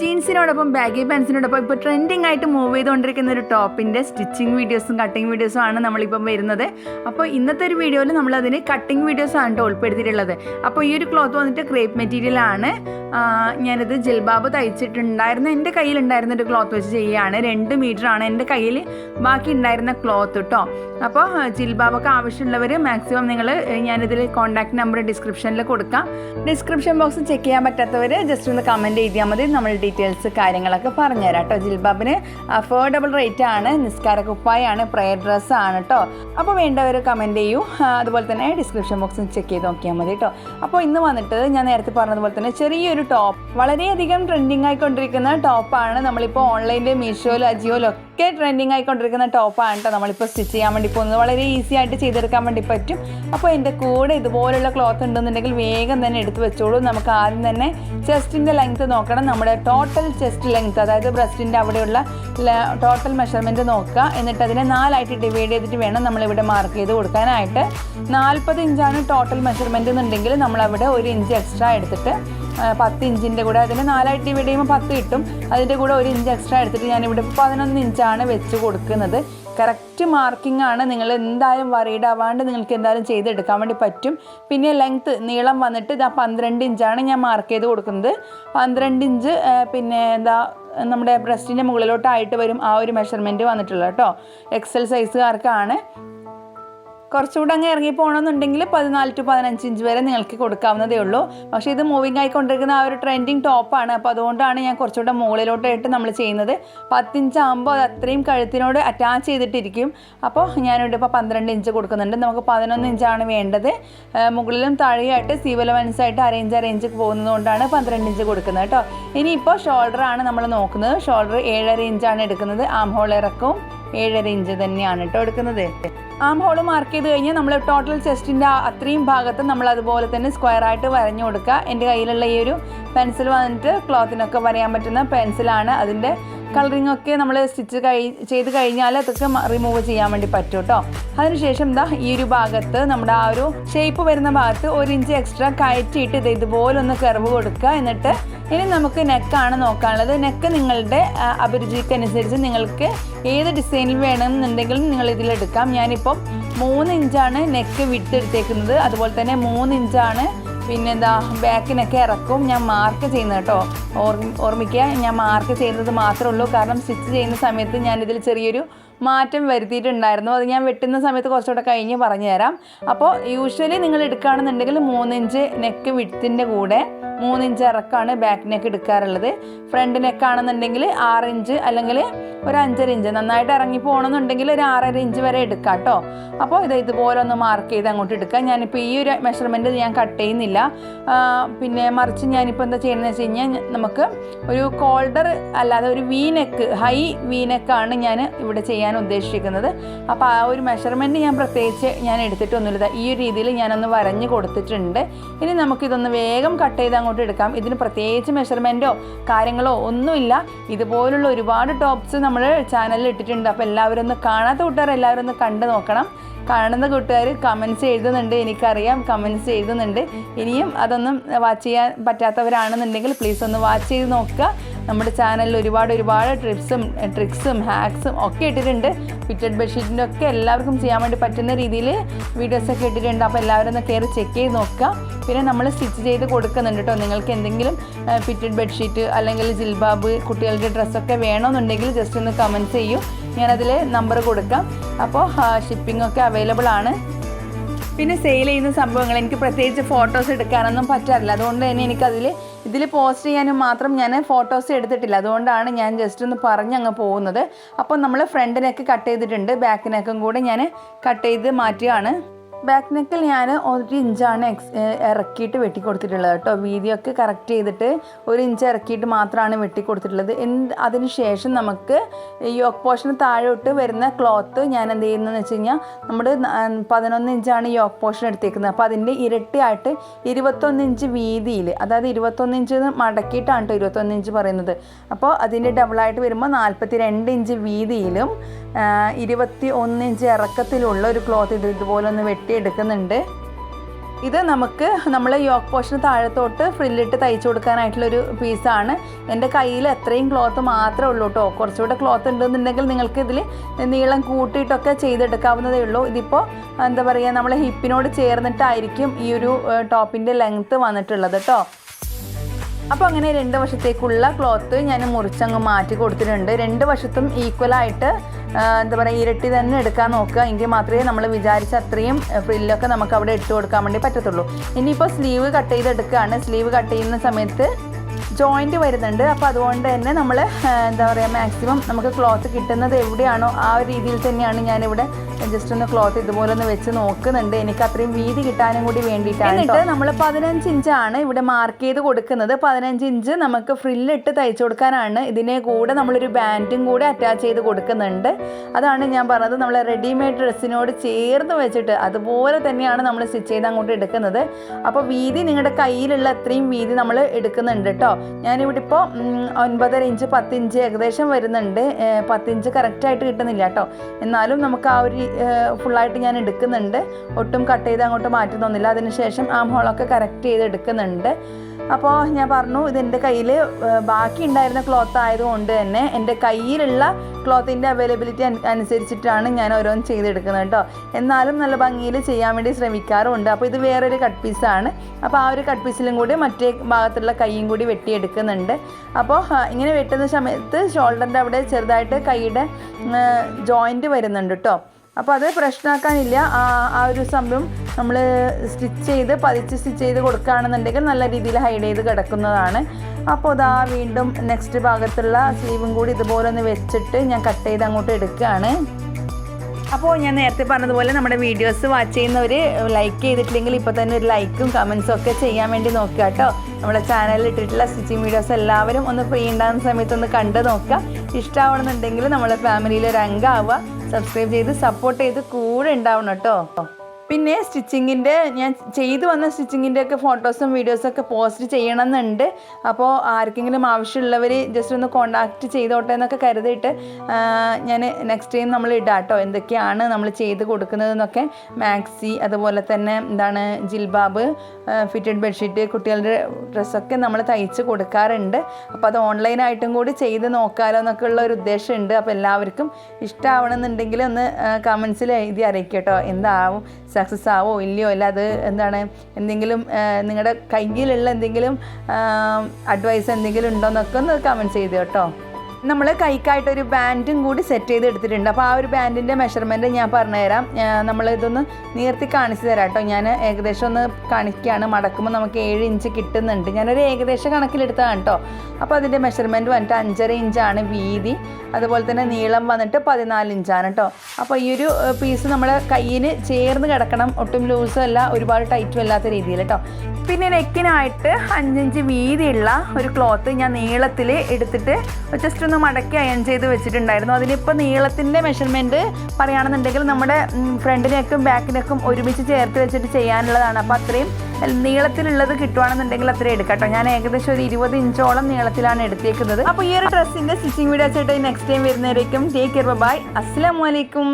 ജീൻസിനോടൊപ്പം baggy പാൻസിനോടൊപ്പം ഇപ്പോൾ trending ആയിട്ട് move ചെയ്തുകൊണ്ടിരിക്കുന്ന ഒരു ടോപ്പിന്റെ സ്റ്റിച്ചിങ് വീഡിയോസും കട്ടിങ് വീഡിയോസും ആണ് നമ്മളിപ്പം വരുന്നത്. അപ്പോൾ ഇന്നത്തെ ഒരു വീഡിയോയിൽ നമ്മളതിന് കട്ടിങ് വീഡിയോസ് ആണ് ട്ടോ ഉൾപ്പെടുത്തിയിട്ടുള്ളത്. അപ്പോൾ ഈ ഒരു ക്ലോത്ത് വന്നിട്ട് ക്രേപ്പ് മെറ്റീരിയലാണ് ഞാനിത് ജിൽബാബ് തയ്ച്ചിട്ടുണ്ടായിരുന്ന എന്റെ കയ്യിലുണ്ടായിരുന്ന ഒരു ക്ലോത്ത് വെച്ച് ചെയ്യുകയാണ്. രണ്ട് മീറ്റർ ആണ് എന്റെ കയ്യിൽ ബാക്കി ഉണ്ടായിരുന്ന ക്ലോത്ത് കേട്ടോ അപ്പോൾ ജിൽബാബൊക്കെ ആവശ്യമുള്ളവർ മാക്സിമം നിങ്ങൾ ഞാനിതിൽ കോൺടാക്ട് നമ്പർ ഡിസ്ക്രിപ്ഷനിൽ കൊടുക്കാം. ഡിസ്ക്രിപ്ഷൻ ബോക്സ് ചെക്ക് ചെയ്യാൻ പറ്റാത്തവർ ജസ്റ്റ് ഒന്ന് കമന്റ് ചെയ്താൽ മതി. നമ്മൾ ഡീറ്റെയിൽസ് കാര്യങ്ങളൊക്കെ പറഞ്ഞുതരാം കേട്ടോ. ജിൽബാബിന് അഫോർഡബിൾ റേറ്റ് ആണ് നിസ്കാര കുപ്പായാണ് പ്രയർ ഡ്രസ്സ് ആണ് കേട്ടോ അപ്പോൾ വേണ്ടവർ കമന്റ് ചെയ്യൂ. അതുപോലെ തന്നെ ഡിസ്ക്രിപ്ഷൻ ബോക്സ് ചെക്ക് ചെയ്ത് നോക്കിയാൽ മതി കേട്ടോ അപ്പോൾ ഇന്ന് വന്നിട്ട് ഞാൻ നേരത്തെ പറഞ്ഞതുപോലെ തന്നെ ചെറിയൊരു ടോപ്പ് വളരെയധികം ട്രെൻഡിങ് ആയിക്കൊണ്ടിരിക്കുന്ന ടോപ്പാണ് നമ്മളിപ്പോൾ ഓൺലൈനിൽ മീഷോയിലും അജിയോയിലും ഒക്കെ ട്രെൻഡിങ് ആയിക്കൊണ്ടിരിക്കുന്ന ടോപ്പാണ് കേട്ടോ നമ്മളിപ്പോൾ സ്റ്റിച്ച് ചെയ്യാൻ വേണ്ടി പോകുന്നത്. വളരെ ഈസി ആയിട്ട് ചെയ്തെടുക്കാൻ വേണ്ടി പറ്റും. അപ്പോൾ എന്റെ കൂടെ ഇതുപോലുള്ള ക്ലോത്ത് ഉണ്ടെന്നുണ്ടെങ്കിൽ വേഗം തന്നെ എടുത്ത് വെച്ചോളൂ. നമുക്ക് ആദ്യം തന്നെ ചെസ്റ്റിന്റെ ലെങ്ത് നോക്കണം. നമ്മുടെ ടോട്ടൽ ചെസ്റ്റ് ലെങ്ത് അതായത് ബ്രസ്റ്റിന്റെ അവിടെയുള്ള ടോട്ടൽ മെഷർമെന്റ് നോക്കുക. എന്നിട്ട് അതിനെ നാലായിട്ട് ഡിവൈഡ് ചെയ്തിട്ട് വേണം നമ്മളിവിടെ മാർക്ക് ചെയ്ത് കൊടുക്കാനായിട്ട്. നാൽപ്പത് ഇഞ്ചാണ് ടോട്ടൽ മെഷർമെന്റ് എന്നുണ്ടെങ്കിൽ നമ്മളവിടെ ഒരു ഇഞ്ച് എക്സ്ട്രാ എടുത്തിട്ട് പത്ത് ഇഞ്ചിന്റെ കൂടെ. അതിന് നാലായിട്ട് ഡിവൈഡ് ചെയ്യുമ്പോൾ പത്ത് കിട്ടും. അതിന്റെ കൂടെ ഒരു ഇഞ്ച് എക്സ്ട്രാ എടുത്തിട്ട് ഞാനിവിടെ പതിനൊന്ന് ഇഞ്ചാണ് വെച്ച് കൊടുക്കുന്നത്. കറക്റ്റ് മാർക്കിംഗ് ആണ്. നിങ്ങൾ എന്തായാലും വറീഡ് ആവാണ്ട് നിങ്ങൾക്ക് എന്തായാലും ചെയ്തെടുക്കാൻ വേണ്ടി പറ്റും. പിന്നെ ലെങ്ത്ത് നീളം വന്നിട്ട് ഇതാ പന്ത്രണ്ട് ഇഞ്ചാണ് ഞാൻ മാർക്ക് ചെയ്ത് കൊടുക്കുന്നത്. പന്ത്രണ്ട് ഇഞ്ച് പിന്നെ എന്താ നമ്മുടെ ബ്രസ്റ്റിന്റെ മുകളിലോട്ടായിട്ട് വരും ആ ഒരു മെഷർമെന്റ് വന്നിട്ടുള്ളൂ കേട്ടോ. എക്സൽ സൈസുകാർക്കാണ് കുറച്ചുകൂടെ അങ്ങ് ഇറങ്ങി പോകണമെന്നുണ്ടെങ്കിൽ പതിനാല് ടു പതിനഞ്ച് ഇഞ്ച് വരെ നിങ്ങൾക്ക് കൊടുക്കാവുന്നതേ ഉള്ളൂ. പക്ഷേ ഇത് മൂവിങ് ആയിക്കൊണ്ടിരിക്കുന്ന ആ ഒരു ട്രെൻഡിങ് ടോപ്പാണ് അപ്പോൾ അതുകൊണ്ടാണ് ഞാൻ കുറച്ചുകൂടെ മുകളിലോട്ടായിട്ട് നമ്മൾ ചെയ്യുന്നത്. പത്തിഞ്ച് ആകുമ്പോൾ അത് അത്രയും കഴുത്തിനോട് അറ്റാച്ച് ചെയ്തിട്ടിരിക്കും. അപ്പോൾ ഞാനിവിടെ ഇപ്പോൾ പന്ത്രണ്ട് ഇഞ്ച് കൊടുക്കുന്നുണ്ട്. നമുക്ക് പതിനൊന്ന് ഇഞ്ചാണ് വേണ്ടത്. മുകളിലും താഴെയായിട്ട് സീവലവൻസ് ആയിട്ട് അറേഞ്ച് അറേഞ്ച് പോകുന്നത് കൊണ്ടാണ് പന്ത്രണ്ട് ഇഞ്ച് കൊടുക്കുന്നത് കേട്ടോ. ഇനിയിപ്പോൾ ഷോൾഡറാണ് നമ്മൾ നോക്കുന്നത്. ഷോൾഡർ ഏഴര ഇഞ്ചാണ് എടുക്കുന്നത്. ആം ഹോൾ ഇറക്കവും ഏഴര ഇഞ്ച് തന്നെയാണ് കേട്ടോ എടുക്കുന്നത്. ആം ഹോൾ മാർക്ക് ചെയ്ത് കഴിഞ്ഞാൽ നമ്മൾ ടോട്ടൽ ചെസ്റ്റിന്റെ അത്രയും ഭാഗത്ത് നമ്മൾ അതുപോലെ തന്നെ സ്ക്വയറായിട്ട് വരഞ്ഞു കൊടുക്കുക. എന്റെ കയ്യിലുള്ള ഈ ഒരു പെൻസിൽ വന്നിട്ട് ക്ലോത്തിനൊക്കെ വരയാൻ പറ്റുന്ന പെൻസിലാണ് അതിന്റെ കളറിംഗ് ഒക്കെ നമ്മൾ സ്റ്റിച്ച് കഴി ചെയ്ത് കഴിഞ്ഞാൽ അതൊക്കെ റിമൂവ് ചെയ്യാൻ വേണ്ടി പറ്റും കേട്ടോ അതിനുശേഷം എന്താ ഈ ഒരു ഭാഗത്ത് നമ്മുടെ ആ ഒരു ഷേപ്പ് വരുന്ന ഭാഗത്ത് ഒരു ഇഞ്ച് എക്സ്ട്രാ കയറ്റിയിട്ട് ഇത് ഇതുപോലെ ഒന്ന് കർവ് കൊടുക്കുക. എന്നിട്ട് ഇനി നമുക്ക് നെക്കാണ് നോക്കാനുള്ളത്. നെക്ക് നിങ്ങളുടെ അഭിരുചിക്കനുസരിച്ച് നിങ്ങൾക്ക് ഏത് ഡിസൈനിൽ വേണമെന്നുണ്ടെങ്കിലും നിങ്ങൾ ഇതിലെടുക്കാം ഞാനിപ്പം മൂന്ന് ഇഞ്ചാണ് നെക്ക് വിട്ടെടുത്തേക്കുന്നത് അതുപോലെ തന്നെ മൂന്ന് ഇഞ്ചാണ് പിന്നെന്താ ബാക്കിനൊക്കെ ഇറക്കും. ഞാൻ മാർക്ക് ചെയ്യുന്നത് കേട്ടോ. ഓർമ്മ ഓർമ്മിക്കുക ഞാൻ മാർക്ക് ചെയ്യുന്നത് മാത്രമേ ഉള്ളൂ. കാരണം സ്റ്റിച്ച് ചെയ്യുന്ന സമയത്ത് ഞാനിതിൽ ചെറിയൊരു മാറ്റം വരുത്തിയിട്ടുണ്ടായിരുന്നു. അത് ഞാൻ വെട്ടുന്ന സമയത്ത് കുറച്ചുകൂടെ കഴിഞ്ഞ് പറഞ്ഞു തരാം അപ്പോൾ യൂഷ്വലി നിങ്ങൾ എടുക്കുകയാണെന്നുണ്ടെങ്കിൽ മൂന്നിഞ്ച് നെക്ക് വിട്ടിന്റെ കൂടെ മൂന്നിഞ്ച് ഇറക്കാണ് ബാക്ക് നെക്ക് എടുക്കാറുള്ളത്. ഫ്രണ്ട് നെക്കാണെന്നുണ്ടെങ്കിൽ ആറ് ഇഞ്ച് അല്ലെങ്കിൽ ഒരു അഞ്ചര ഇഞ്ച് നന്നായിട്ട് ഇറങ്ങി പോകണമെന്നുണ്ടെങ്കിൽ ഒരു ആറര ഇഞ്ച് വരെ എടുക്കാം കേട്ടോ. അപ്പോൾ ഇത് ഇതുപോലെ ഒന്ന് മാർക്ക് ചെയ്ത് അങ്ങോട്ട് എടുക്കാം. ഞാനിപ്പോൾ ഈ ഒരു മെഷർമെന്റ് ഞാൻ കട്ട് ചെയ്യുന്നില്ല. പിന്നെ മറിച്ച് ഞാനിപ്പോൾ എന്താ ചെയ്യുന്നതെന്ന് വെച്ച് കഴിഞ്ഞാൽ നമുക്ക് ഒരു കോൾഡർ അല്ലാതെ ഒരു വി നെക്ക് ഹൈ വി നെക്കാണ് ഞാൻ ഇവിടെ ചെയ്യാൻ ഉദ്ദേശിക്കുന്നത്. അപ്പോൾ ആ ഒരു മെഷർമെന്റ് ഞാൻ പ്രത്യേകിച്ച് ഞാൻ എടുത്തിട്ടൊന്നുമില്ല. ഈ ഒരു രീതിയിൽ ഞാനൊന്ന് വരഞ്ഞ് കൊടുത്തിട്ടുണ്ട്. ഇനി നമുക്കിതൊന്ന് വേഗം കട്ട് ചെയ്ത് അങ്ങോട്ട് എടുക്കാം. ഇതിന് പ്രത്യേകിച്ച് മെഷർമെന്റോ കാര്യങ്ങളോ ഒന്നുമില്ല. ഇതുപോലുള്ള ഒരുപാട് ടോപ്സ് നമ്മൾ ചാനലിൽ ഇട്ടിട്ടുണ്ട്. അപ്പോൾ എല്ലാവരും ഒന്ന് കാണാത്ത കൂട്ടുകാർ എല്ലാവരും ഒന്ന് കണ്ടു നോക്കണം. കാണുന്ന കൂട്ടുകാർ കമൻസ് എഴുതുന്നുണ്ട് എനിക്കറിയാം. കമൻസ് എഴുതുന്നുണ്ട്. ഇനിയും അതൊന്നും വാച്ച് ചെയ്യാൻ പറ്റാത്തവരാണെന്നുണ്ടെങ്കിൽ പ്ലീസ് ഒന്ന് വാച്ച് ചെയ്ത് നോക്കുക. നമ്മുടെ ചാനലിൽ ഒരുപാട് ഒരുപാട് ട്രിപ്സും ട്രിക്സും ഹാക്സും ഒക്കെ ഇട്ടിട്ടുണ്ട്. ഫിറ്റഡ് ബെഡ്ഷീറ്റിന്റെ ഒക്കെ എല്ലാവർക്കും ചെയ്യാൻ വേണ്ടി പറ്റുന്ന രീതിയിൽ വീഡിയോസൊക്കെ ഇട്ടിട്ടുണ്ട്. അപ്പോൾ എല്ലാവരും ഒന്ന് കയറി ചെക്ക് ചെയ്ത് നോക്കുക. പിന്നെ നമ്മൾ സ്റ്റിച്ച് ചെയ്ത് കൊടുക്കുന്നുണ്ട് കേട്ടോ നിങ്ങൾക്ക് എന്തെങ്കിലും ഫിറ്റഡ് ബെഡ്ഷീറ്റ് അല്ലെങ്കിൽ ജിൽബാബ് കുട്ടികളുടെ ഡ്രസ്സൊക്കെ വേണമെന്നുണ്ടെങ്കിൽ ജസ്റ്റ് ഒന്ന് കമന്റ് ചെയ്യൂ. ഞാനതിൽ നമ്പർ കൊടുക്കാം. അപ്പോൾ ഷിപ്പിംഗ് ഒക്കെ അവൈലബിൾ ആണ്. പിന്നെ സെയിൽ ചെയ്യുന്ന സംഭവങ്ങൾ. എനിക്ക് പ്രത്യേകിച്ച് ഫോട്ടോസ് എടുക്കാനൊന്നും പറ്റാറില്ല. അതുകൊണ്ട് തന്നെ എനിക്കതിൽ ഇതിൽ പോസ്റ്റ് ചെയ്യാനും മാത്രം ഞാൻ ഫോട്ടോസ് എടുത്തിട്ടില്ല. അതുകൊണ്ടാണ് ഞാൻ ജസ്റ്റ് ഒന്ന് പറഞ്ഞ് അങ്ങ് പോകുന്നത്. അപ്പോൾ നമ്മൾ ഫ്രണ്ട് നെക്ക് കട്ട് ചെയ്തിട്ടുണ്ട്. ബാക്ക് നെക്കും കൂടെ ഞാൻ കട്ട് ചെയ്ത് മാറ്റുകയാണ് ബാക്ക് നെക്കിൽ ഞാൻ ഒരു ഇഞ്ചാണ് എക്സ് ഇറക്കിയിട്ട് വെട്ടി കൊടുത്തിട്ടുള്ളത് കേട്ടോ. വീതിയൊക്കെ കറക്റ്റ് ചെയ്തിട്ട് ഒരു ഇഞ്ച് ഇറക്കിയിട്ട് മാത്രമാണ് വെട്ടി കൊടുത്തിട്ടുള്ളത് എന്ത് അതിന് ശേഷം നമുക്ക് യോക്ക് പോർഷന് താഴോട്ട് വരുന്ന ക്ലോത്ത് ഞാൻ എന്ത് ചെയ്യുന്നതെന്ന് വെച്ച് കഴിഞ്ഞാൽ നമ്മൾ പതിനൊന്ന് ഇഞ്ചാണ് യോക്ക് പോർഷൻ എടുത്തേക്കുന്നത്. അപ്പോൾ അതിന്റെ ഇരട്ടിയായിട്ട് ഇരുപത്തൊന്ന് ഇഞ്ച് വീതിയിൽ അതായത് ഇരുപത്തൊന്ന് ഇഞ്ച് മടക്കിയിട്ടാണ് കേട്ടോ ഇരുപത്തൊന്ന് ഇഞ്ച് പറയുന്നത്. അപ്പോൾ അതിന്റെ ഡബിളായിട്ട് വരുമ്പോൾ നാൽപ്പത്തി രണ്ട് ഇഞ്ച് വീതിയിലും ഇരുപത്തി ഒന്ന് ഇഞ്ച് ഇറക്കത്തിലുള്ള ഒരു ക്ലോത്ത് ഇത് ഇതുപോലെ ഒന്ന് വെട്ടിയെടുക്കുന്നുണ്ട്. ഇത് നമുക്ക് നമ്മൾ യോക്ക് പോഷന് താഴത്തോട്ട് ഫ്രില്ലിട്ട് തയ്ച്ചു കൊടുക്കാനായിട്ടുള്ളൊരു പീസാണ്. എന്റെ കയ്യിൽ എത്രയും ക്ലോത്ത് മാത്രമേ ഉള്ളൂ കേട്ടോ കുറച്ചുകൂടെ ക്ലോത്ത് ഉണ്ടെന്നുണ്ടെങ്കിൽ നിങ്ങൾക്ക് ഇതിൽ നീളം കൂട്ടിയിട്ടൊക്കെ ചെയ്തെടുക്കാവുന്നതേ ഉള്ളൂ. ഇതിപ്പോൾ എന്താ പറയുക നമ്മൾ ഹിപ്പിനോട് ചേർന്നിട്ടായിരിക്കും ഈ ഒരു ടോപ്പിന്റെ ലെങ്ത്ത് വന്നിട്ടുള്ളത് കേട്ടോ അപ്പോൾ അങ്ങനെ രണ്ട് വശത്തേക്കുള്ള ക്ലോത്ത് ഞാൻ മുറിച്ചങ്ങ് മാറ്റി കൊടുത്തിട്ടുണ്ട്. രണ്ട് വശത്തും ഈക്വലായിട്ട് എന്താ പറയുക ഇരട്ടി തന്നെ എടുക്കാൻ നോക്കുക. എങ്കിൽ മാത്രമേ നമ്മൾ വിചാരിച്ച അത്രയും ഫ്രില്ലൊക്കെ നമുക്ക് അവിടെ ഇട്ട് കൊടുക്കാൻ വേണ്ടി പറ്റത്തുള്ളൂ. ഇനിയിപ്പോൾ സ്ലീവ് കട്ട് ചെയ്തെടുക്കുകയാണ്. സ്ലീവ് കട്ട് ചെയ്യുന്ന സമയത്ത് ജോയിന്റ് വരുന്നുണ്ട്. അപ്പോൾ അതുകൊണ്ട് തന്നെ നമ്മൾ എന്താ പറയുക മാക്സിമം നമുക്ക് ക്ലോത്ത് കിട്ടുന്നത് എവിടെയാണോ ആ ഒരു രീതിയിൽ തന്നെയാണ് ഞാനിവിടെ ജസ്റ്റ് ഒന്ന് ക്ലോത്ത് ഇതുപോലെ ഒന്ന് വെച്ച് നോക്കുന്നുണ്ട്. എനിക്ക് അത്രയും വീതി കിട്ടാനും കൂടി വേണ്ടിയിട്ടാണ് എന്നിട്ട് നമ്മൾ പതിനഞ്ച് ഇഞ്ചാണ് ഇവിടെ മാർക്ക് ചെയ്ത് കൊടുക്കുന്നത്. പതിനഞ്ച് ഇഞ്ച് നമുക്ക് ഫ്രില്ലിട്ട് തയ്ച്ചു കൊടുക്കാനാണ്. ഇതിനെ കൂടെ നമ്മളൊരു ബാൻഡും കൂടെ അറ്റാച്ച് ചെയ്ത് കൊടുക്കുന്നുണ്ട്. അതാണ് ഞാൻ പറഞ്ഞത്. നമ്മൾ റെഡിമെയ്ഡ് ഡ്രസ്സിനോട് ചേർന്ന് വെച്ചിട്ട് അതുപോലെ തന്നെയാണ് നമ്മൾ സ്റ്റിച്ച് ചെയ്ത് അങ്ങോട്ട് എടുക്കുന്നത്. അപ്പോൾ വീതി നിങ്ങളുടെ കയ്യിലുള്ള അത്രയും വീതി നമ്മൾ എടുക്കുന്നുണ്ട് കേട്ടോ ഞാനിവിടെ ഇപ്പോൾ ഒൻപതര ഇഞ്ച് പത്തിഞ്ച് ഏകദേശം വരുന്നുണ്ട്. പത്തിഞ്ച് കറക്റ്റായിട്ട് കിട്ടുന്നില്ല കേട്ടോ. എന്നാലും നമുക്ക് ആ ഒരു ഫുള്ളായിട്ട് ഞാൻ എടുക്കുന്നുണ്ട്. ഒട്ടും കട്ട് ചെയ്ത് അങ്ങോട്ട് മാറ്റുന്നൊന്നുമില്ല അതിനുശേഷം ആ ഹോളൊക്കെ കറക്റ്റ് ചെയ്ത് എടുക്കുന്നുണ്ട്. അപ്പോൾ ഞാൻ പറഞ്ഞു ഇതെന്റെ കയ്യിൽ ബാക്കി ഉണ്ടായിരുന്ന ക്ലോത്ത് ആയതുകൊണ്ട് തന്നെ എന്റെ കയ്യിലുള്ള ക്ലോത്തിന്റെ അവൈലബിലിറ്റി അനുസരിച്ചിട്ടാണ് ഞാൻ ഓരോന്ന് ചെയ്തെടുക്കുന്നത് കേട്ടോ. എന്നാലും നല്ല ഭംഗിയിൽ ചെയ്യാൻ വേണ്ടി ശ്രമിക്കാറുമുണ്ട്. അപ്പോൾ ഇത് വേറൊരു കട്ട് പീസാണ് അപ്പോൾ ആ ഒരു കട്ട് പീസിലും കൂടി മറ്റേ ഭാഗത്തുള്ള കൈയും കൂടി വെട്ടിയെടുക്കുന്നുണ്ട് അപ്പോൾ ഇങ്ങനെ വെട്ടുന്ന സമയത്ത് ഷോൾഡറിന്റെ അവിടെ ചെറുതായിട്ട് കൈയുടെ ജോയിന്റ് വരുന്നുണ്ട് കേട്ടോ അപ്പോൾ അത് പ്രശ്നമാക്കാനില്ല. ആ ഒരു സംഭവം നമ്മൾ സ്റ്റിച്ച് ചെയ്ത് പതിച്ച് സ്റ്റിച്ച് ചെയ്ത് കൊടുക്കുകയാണെന്നുണ്ടെങ്കിൽ നല്ല രീതിയിൽ ഹൈഡ് ചെയ്ത് കിടക്കുന്നതാണ്. അപ്പോൾ ഇതാ വീണ്ടും നെക്സ്റ്റ് ഭാഗത്തുള്ള സ്ലീവും കൂടി ഇതുപോലെ ഒന്ന് വെച്ചിട്ട് ഞാൻ കട്ട് ചെയ്ത് അങ്ങോട്ട് എടുക്കുകയാണ്. അപ്പോൾ ഞാൻ നേരത്തെ പറഞ്ഞതുപോലെ നമ്മുടെ വീഡിയോസ് വാച്ച് ചെയ്യുന്നവർ ലൈക്ക് ചെയ്തിട്ടില്ലെങ്കിൽ ഇപ്പോൾ തന്നെ ഒരു ലൈക്കും കമൻസും ഒക്കെ ചെയ്യാൻ വേണ്ടി നോക്കുക കേട്ടോ. നമ്മുടെ ചാനലിൽ ഇട്ടിട്ടുള്ള സ്റ്റിച്ചിങ് വീഡിയോസ് എല്ലാവരും ഒന്ന് ഫ്രീ ഉണ്ടാകുന്ന സമയത്ത് ഒന്ന് കണ്ട് നോക്കുക. ഇഷ്ടമാവണമെന്നുണ്ടെങ്കിൽ നമ്മുടെ ഫാമിലിയിൽ ഒരു അംഗമാവുക സബ്സ്ക്രൈബ് ചെയ്ത് സപ്പോർട്ട് ചെയ്ത് കൂടെ ഉണ്ടാവണം കേട്ടോ. പിന്നെ സ്റ്റിച്ചിങ്ങിന്റെ ഞാൻ ചെയ്തു വന്ന സ്റ്റിച്ചിങ്ങിന്റെ ഒക്കെ ഫോട്ടോസും വീഡിയോസും ഒക്കെ പോസ്റ്റ് ചെയ്യണമെന്നുണ്ട്. അപ്പോൾ ആർക്കെങ്കിലും ആവശ്യമുള്ളവർ ജസ്റ്റ് ഒന്ന് കോണ്ടാക്ട് ചെയ്തോട്ടെ എന്നൊക്കെ കരുതിയിട്ട് ഞാൻ നെക്സ്റ്റ് ടൈം നമ്മൾ ഇടാം കേട്ടോ എന്തൊക്കെയാണ് നമ്മൾ ചെയ്ത് കൊടുക്കുന്നതെന്നൊക്കെ. മാക്സി അതുപോലെ തന്നെ എന്താണ് ജിൽബാബ് ഫിറ്റഡ് ബെഡ്ഷീറ്റ് കുട്ടികളുടെ ഡ്രസ്സൊക്കെ നമ്മൾ തയ്ച്ച് കൊടുക്കാറുണ്ട്. അപ്പോൾ അത് ഓൺലൈനായിട്ടും കൂടി ചെയ്ത് നോക്കാമല്ലോ എന്നൊക്കെ ഉള്ള ഒരു ഉദ്ദേശമുണ്ട്. അപ്പോൾ എല്ലാവർക്കും ഇഷ്ടമാവണമെന്നുണ്ടെങ്കിൽ ഒന്ന് കമൻസിൽ എഴുതി അറിയിക്കട്ടോ. എന്താവും സക്സസ് ആവോ ഇല്ലയോ അല്ല അത് എന്താണ്? എന്തെങ്കിലും നിങ്ങളുടെ കയ്യിലുള്ള എന്തെങ്കിലും അഡ്വൈസ് എന്തെങ്കിലും ഉണ്ടോ എന്നൊക്കെ ഒന്ന് കമന്റ് ചെയ്ത് കേട്ടോ. നമ്മൾ കൈക്കായിട്ടൊരു ബാൻഡും കൂടി സെറ്റ് ചെയ്ത് എടുത്തിട്ടുണ്ട് അപ്പോൾ ആ ഒരു ബാൻഡിന്റെ മെഷർമെന്റ് ഞാൻ പറഞ്ഞുതരാം. നമ്മൾ ഇതൊന്ന് നീർത്തി കാണിച്ചു തരാം കേട്ടോ ഞാൻ ഏകദേശം ഒന്ന് കാണിക്കുകയാണ് മടക്കുമ്പോൾ നമുക്ക് ഏഴ് ഇഞ്ച് കിട്ടുന്നുണ്ട്. ഞാനൊരു ഏകദേശം കണക്കിലെടുത്തതാണ് കേട്ടോ അപ്പോൾ അതിന്റെ മെഷർമെന്റ് വന്നിട്ട് അഞ്ചര ഇഞ്ചാണ് വീതി. അതുപോലെ തന്നെ നീളം വന്നിട്ട് പതിനാല് ഇഞ്ചാണ് കേട്ടോ അപ്പോൾ ഈ ഒരു പീസ് നമ്മൾ കയ്യിൽ ചേർന്ന് കിടക്കണം. ഒട്ടും ലൂസും അല്ല ഒരുപാട് ടൈറ്റും അല്ലാത്ത രീതിയിൽ കേട്ടോ പിന്നെ നെക്കിനായിട്ട് അഞ്ചിഞ്ച് വീതിയുള്ള ഒരു ക്ലോത്ത് ഞാൻ നീളത്തിൽ എടുത്തിട്ട് ജസ്റ്റ് ഒന്ന് മടക്കി അയൺ ചെയ്ത് വെച്ചിട്ടുണ്ടായിരുന്നു. അതിനിപ്പോൾ നീളത്തിന്റെ മെഷർമെന്റ് പറയുകയാണെന്നുണ്ടെങ്കിൽ നമ്മുടെ ഫ്രണ്ടിനേക്കും ബാക്കിനേക്കും ഒരുമിച്ച് ചേർത്ത് വെച്ചിട്ട് ചെയ്യാനുള്ളതാണ്. അപ്പോൾ അത്രയും നീളത്തിലുള്ളത് കിട്ടുവാണെന്നുണ്ടെങ്കിൽ അത്രയും എടുക്കാം ഞാൻ ഏകദേശം ഒരു ഇരുപത് ഇഞ്ചോളം നീളത്തിലാണ് എടുത്തേക്കുന്നത്. അപ്പോൾ ഈ ഒരു ഡ്രസ്സിന്റെ സ്റ്റിച്ചിങ് വീഡിയോ ചേട്ടാ നെക്സ്റ്റ് ടൈം വരുന്നവരേക്കും ടേക്ക് കെയർ ബൈ അസ്സാം വലൈക്കും